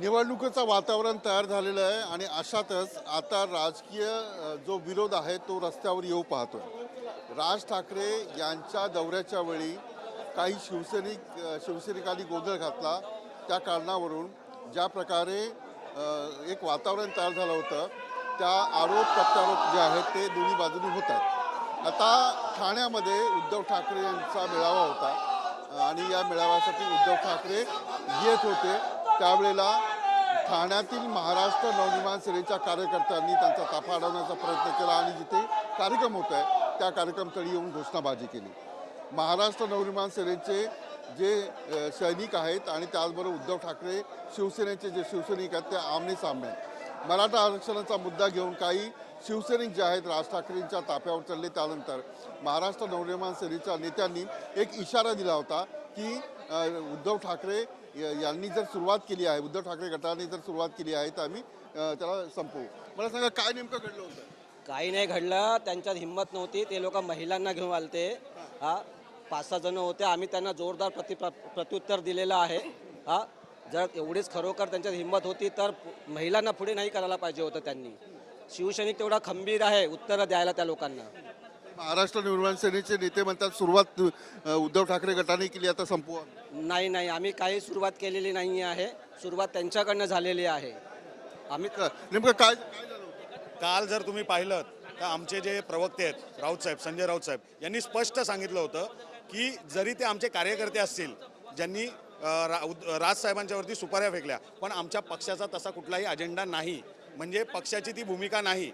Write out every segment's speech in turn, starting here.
निवडणुकीचं वातावरण तयार झालेलं आहे आणि अशातच आता राजकीय जो विरोध आहे तो रस्त्यावर येऊ पाहतोय. राज ठाकरे यांच्या दौऱ्याच्या वेळी काही शिवसैनिक शिवसैनिकांनी गोंधळ घातला. त्या कारणावरून ज्या प्रकारे एक वातावरण तयार झालं होतं त्या आरोप प्रत्यारोप जे आहेत ते दोन्ही बाजूनी होतात आता ठाण्यामध्ये उद्धव ठाकरे यांचा मेळावा होता. आणि या मेळाव्यासाठी उद्धव ठाकरे येत होते. त्यावेळेला ठाण्यातील महाराष्ट्र नवनिर्माण सेनेच्या कार्यकर्त्यांनी त्यांचा ताफा अडवण्याचा प्रयत्न केला आणि जिथे कार्यक्रम होत आहे त्या कार्यक्रमस्थळी येऊन घोषणाबाजी केली. महाराष्ट्र नवनिर्माण सेनेचे जे सैनिक आहेत आणि त्याचबरोबर उद्धव ठाकरे शिवसेनेचे जे शिवसैनिक आहेत ते आमने सामने मराठा आरक्षणाचा मुद्दा घेऊन काही शिवसैनिक जे आहेत राज ठाकरेंच्या ताफ्यावर चढले त्यानंतर महाराष्ट्र नवनिर्माण सेनेच्या नेत्यांनी एक इशारा दिला होता की उद्धव ठाकरे यांनी जर सुरुवात केली आहे उद्धव ठाकरे गटाने जर सुरुवात केली आहे तर आम्ही त्याला संपवू. मला सांगा काय नेमकं घडलं होतं? काही नाही घडलं. त्यांच्यात हिंमत नव्हती. ते लोक महिलांना घेऊन आलते. हा पाच सहा जण होते. आम्ही त्यांना जोरदार प्रति प्रत्युत्तर दिलेलं आहे. हा जर एवढीच खरोखर त्यांच्यात हिंमत होती तर महिलांना पुढे नाही करायला पाहिजे होतं त्यांनी. शिवसैनिक तेवढा खंबीर आहे उत्तरं द्यायला त्या लोकांना. महाराष्ट्र निर्माण सेनेचे नेते म्हणतात सुरुवात उद्धव ठाकरे गटाने केली आता संपवा. नाही नाही आम्ही काही सुरुवात केलेली नाही आहे. सुरुवात त्यांच्याकडनं झालेली आहे. आम्ही क- नेमकं काय? काल जर तुम्ही पाहिलं तर आमचे जे प्रवक्ते आहेत राऊत साहेब संजय राऊत साहेब यांनी स्पष्ट सांगितलं होतं की जरी ते आमचे कार्यकर्ते असतील ज्यांनी अ, रा उद- राजसाहेबांच्यावरती सुपाऱ्या फेकल्या पण आमच्या पक्षाचा तसा कुठलाही अजेंडा नाही. म्हणजे पक्षाची ती भूमिका नाही.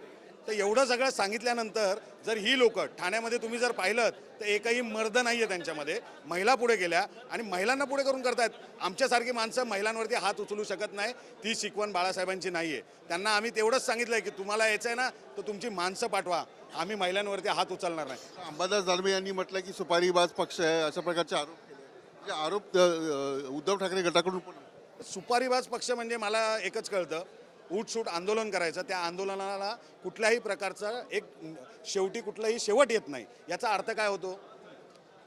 तर एवढं सगळं सांगितल्यानंतर जर ही लोक ठाण्यामध्ये तुम्ही जर पाहिलं तर एकही मर्द नाही आहे त्यांच्यामध्ये. महिला पुढे गेल्या आणि महिलांना पुढे करून करतायत. आमच्यासारखी माणसं महिलांवरती हात उचलू शकत नाही. ती शिकवण बाळासाहेबांची नाही आहे त्यांना आम्ही तेवढंच सांगितलं की तुम्हाला यायचं आहे ना तर तुमची माणसं पाठवा. आम्ही महिलांवरती हात उचलणार नाही. अंबादास दानवे यांनी म्हटलं की सुपारीबाज पक्ष आहे अशा प्रकारचे आरोप केले. म्हणजे आरोप उद्धव ठाकरे गटाकडून आहे. सुपारीबाज पक्ष म्हणजे मला एकच कळतं. उठसूट आंदोलन करायचं त्या आंदोलनाला कुठल्याही प्रकारचा एक शेवटी कुठलाही शेवट येत नाही. याचा अर्थ काय होतो?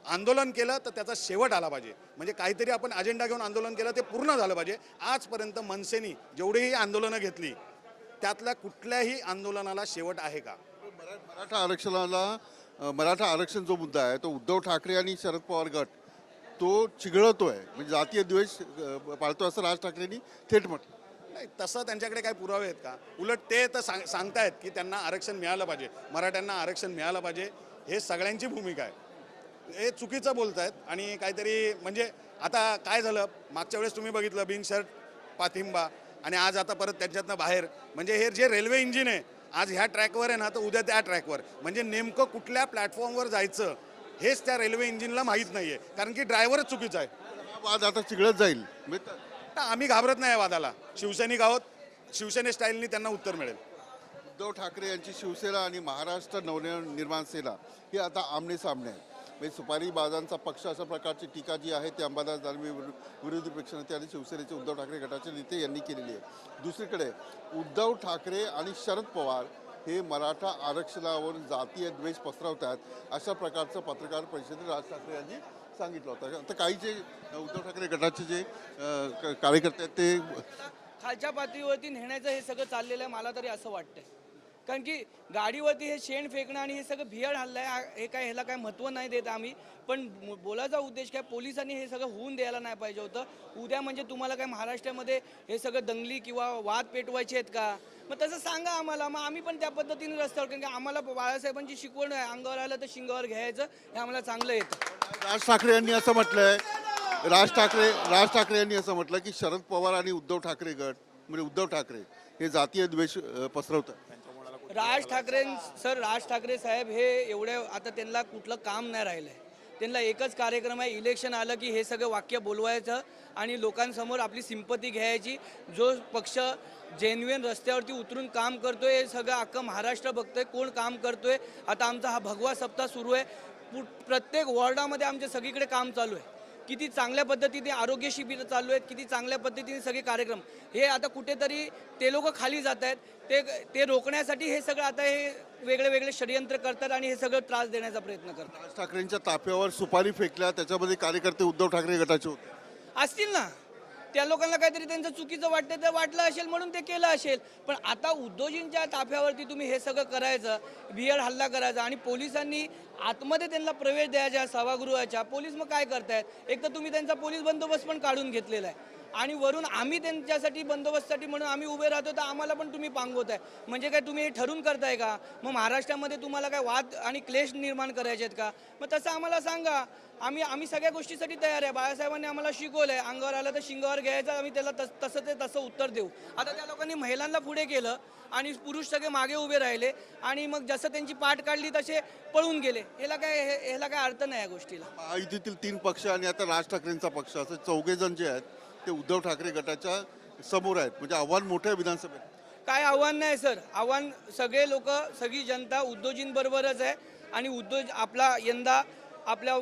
आंदोलन केलं तर त्याचा शेवट आला पाहिजे. म्हणजे काहीतरी आपण अजेंडा घेऊन आंदोलन केलं ते पूर्ण झालं पाहिजे. आजपर्यंत मनसेनी जेवढीही आंदोलनं घेतली त्यातल्या कुठल्याही आंदोलनाला शेवट आहे का? मरा- मराठा आरक्षणाला मराठा आरक्षण जो मुद्दा आहे तो उद्धव ठाकरे आणि शरद पवार गट तो चिघळतोय. म्हणजे जातीय द्वेष पाळतो असं राज ठाकरेंनी थेट म्हटलं. नाही तसं त्यांच्याकडे काही पुरावे आहेत का? उलट ते तर सांग सांगतायत की त्यांना आरक्षण मिळालं पाहिजे. मराठ्यांना आरक्षण मिळालं पाहिजे. हे सगळ्यांची भूमिका आहे. हे चुकीचं बोलत आहेत आणि काहीतरी म्हणजे आता काय झालं? मागच्या वेळेस तुम्ही बघितलं बिन शर्ट पाठिंबा आणि आज आता परत त्यांच्यातनं बाहेर. म्हणजे हे जे रेल्वे इंजिन आहे आज ह्या ट्रॅकवर आहे ना तर उद्या त्या ट्रॅकवर. म्हणजे नेमकं कुठल्या प्लॅटफॉर्मवर जायचं हेच त्या रेल्वे इंजिनला माहीत नाही आहे कारण की ड्रायव्हरच चुकीचा आहे. आज वाद आता चिघळत जाईल. आम्ही घाबरत नाही या वादाला. शिवसैनिक आहोत. शिवसेने स्टाईलनी त्यांना उत्तर मिळेल. उद्धव ठाकरे यांची शिवसेना आणि महाराष्ट्र नवनिर्माण सेना हे आता आमने सामने आहे. म्हणजे सुपारी बाजांचा पक्ष अशा प्रकारची टीका जी आहे ती अंबादास दानवे विरोधी पक्षनेते आणि शिवसेनेचे उद्धव ठाकरे गटाचे नेते यांनी केलेली आहे. दुसरीकडे उद्धव ठाकरे आणि शरद पवार हे मराठा आरक्षणावर जातीय द्वेष पसरवत आहेत अशा प्रकारचं पत्रकार परिषदेत राज ठाकरे यांनी सांगितलं होतं. आता काही जे उद्धव ठाकरे गटाचे जे कार्यकर्ते आहेत ते खालच्या पातळीवरती नेण्याचं हे सगळं चाललेलं आहे मला तरी असं वाटतंय. कारण की गाडीवरती हे शेण फेकणं आणि हे सगळं भियाड हल्लं आहे हे काय ह्याला काय महत्त्व नाही देत आम्ही. पण बोलायचा उद्देश काय पोलिसांनी हे सगळं होऊन द्यायला नाही पाहिजे होतं. उद्या म्हणजे तुम्हाला काय महाराष्ट्रामध्ये हे सगळं दंगली किंवा वाद पेटवायचे आहेत का? मग तसं सांगा आम्हाला. मग आम्ही पण त्या पद्धतीने रस्त्यावर कारण की आम्हाला बाळासाहेबांची शिकवण आहे. अंगावर आलं तर शिंगावर घ्यायचं हे आम्हाला चांगलं येतं. राज ठाकरे यांनी असं म्हटलंय राज ठाकरे राज ठाकरे यांनी असं म्हटलं की शरद पवार आणि उद्धव ठाकरे गट म्हणजे उद्धव ठाकरे हे जातीय द्वेष अ, पसरवतात. राज ठाकरे सर राज ठाकरे साहेब हे एवढे आता त्यांना कुठलं काम नाही राहिलं आहे त्यांना एकच कार्यक्रम आहे इलेक्शन आलं की हे सगळं वाक्य बोलवायचं आणि लोकांसमोर आपली सिंपती घ्यायची. जो पक्ष जेन्युएन रस्त्यावरती उतरून काम करतोय हे सगळं अख्खं महाराष्ट्र बघतोय कोण काम करतोय. आता आमचा हा भगवा सप्ताह सुरू आहे. प्रत्येक वॉर्डामध्ये आमच्या सगळीकडे काम चालू आहे. किती चांगल्या पद्धतीने आरोग्य शिबिर चालू आहेत किती चांगल्या पद्धतीने सगळे कार्यक्रम. हे आता कुठेतरी ते लोक खाली जात आहेत ते ते रोखण्यासाठी हे सगळं आता हे वेगळे वेगळे षडयंत्र करतात आणि हे सगळं त्रास देण्याचा प्रयत्न करतात. राज ठाकरेंच्या ताफ्यावर सुपारी फेकल्या त्याच्यामध्ये कार्यकर्ते उद्धव ठाकरे गटाचे होते. असतील ना. त्या लोकांना काहीतरी त्यांचं चुकीचं वाटतं तर वाटलं असेल म्हणून ते केलं असेल. पण आता उद्योजींच्या ताफ्यावरती तुम्ही हे सगळं करायचं भियड हल्ला करायचा आणि पोलिसांनी आतमध्ये त्यांना प्रवेश द्यायच्या सभागृहाच्या पोलीस मग काय करतायत? एक तर तुम्ही त्यांचा पोलीस बंदोबस्त पण काढून घेतलेला आहे. आणि वरून आम्ही त्यांच्यासाठी बंदोबस्तसाठी म्हणून आम्ही उभे राहतो तर आम्हाला पण तुम्ही पांगवत आहे. म्हणजे काय तुम्ही हे ठरून करताय का? मग महाराष्ट्रामध्ये तुम्हाला काय वाद आणि क्लेश निर्माण करायचे आहेत का? मग तसं आम्हाला सांगा. आम्ही आम्ही सगळ्या गोष्टीसाठी तयार आहे. बाळासाहेबांनी आम्हाला शिकवलं आहे अंगावर आलं तर शिंगावर घ्यायचं आम्ही त्याला तस तसं ते तसं उत्तर देऊ. आता त्या लोकांनी महिलांना पुढे केलं आणि पुरुष सगळे मागे उभे राहिले आणि मग जसं त्यांची पाठ काढली तसे पळून गेले. ह्याला काय हे- ह्याला काय अर्थ नाही या गोष्टीला. महायुतीतील तीन पक्ष आणि आता राज ठाकरेंचा पक्ष. असं चौघे जण जे आहेत ते उद्धव ठाकरे गटाच्या समोर आहेत म्हणजे आव्हान मोठं आहे विधानसभेत. काय आव्हान नाही सर. आव्हान सगळे लोक सगळी जनता उद्योजींबरोबरच आहे आणि उद्योज आपला यंदा आपल्या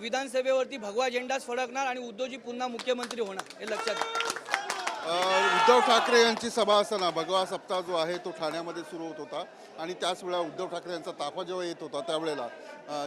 विधानसभेवरती भगवा झेंडाच फडकणार आणि उद्योजी पुन्हा मुख्यमंत्री होणार हे लक्षात उद्धव ठाकरे यांची सभा असताना भगवा सप्ताह जो आहे तो ठाण्यामध्ये सुरू होत होता आणि त्याच वेळा उद्धव ठाकरे यांचा ताफा जेव्हा येत होता त्यावेळेला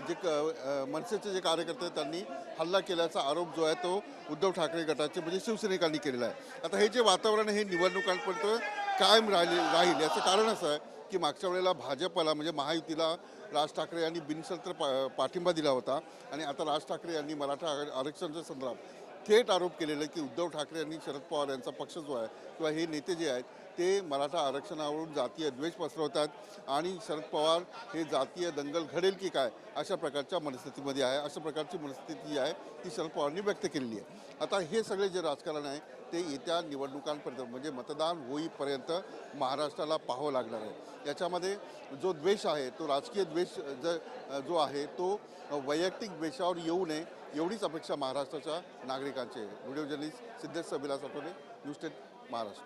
जे क- मनसेचे जे कार्यकर्ते त्यांनी हल्ला केल्याचा आरोप जो आहे तो उद्धव ठाकरे गटाचे म्हणजे शिवसैनिकांनी केलेला आहे. आता हे जे वातावरण हे निवडणुकांपर्यंत कायम राहिले राहील याचं कारण असं आहे की मागच्या वेळेला भाजपला म्हणजे महायुतीला राज ठाकरे यांनी बिनशर्त पा पाठिंबा दिला होता आणि आता राज ठाकरे यांनी मराठा आर- आरक्षणाच्या संदर्भात थेट आरोप केलेले की उद्धव ठाकरे यांनी शरद पवार यांचा पक्ष जो आहे किंवा हे नेते जे आहेत ते मराठा आरक्षणावरून जातीय द्वेष पसरवतात. आणि शरद पवार हे जातीय दंगल घडेल की काय अशा प्रकारच्या मनस्थितीमध्ये आहे. अशा प्रकारची मनस्थिती जी आहे ती शरद पवारांनी व्यक्त केलेली आहे. आता हे सगळे जे राजकारण आहे ते येत्या निवडणुकांपर्यंत म्हणजे मतदान होईपर्यंत महाराष्ट्राला पाहावं लागणार आहे. याच्यामध्ये जो द्वेष आहे तो राजकीय द्वेष ज जो आहे तो वैयक्तिक द्वेषावर येऊ नये एवढीच अपेक्षा महाराष्ट्राच्या नागरिकांची आहे. व्हिडिओ जर्नलिस्ट सिद्धेश सबिला साठवणे न्यूज टेन महाराष्ट्र.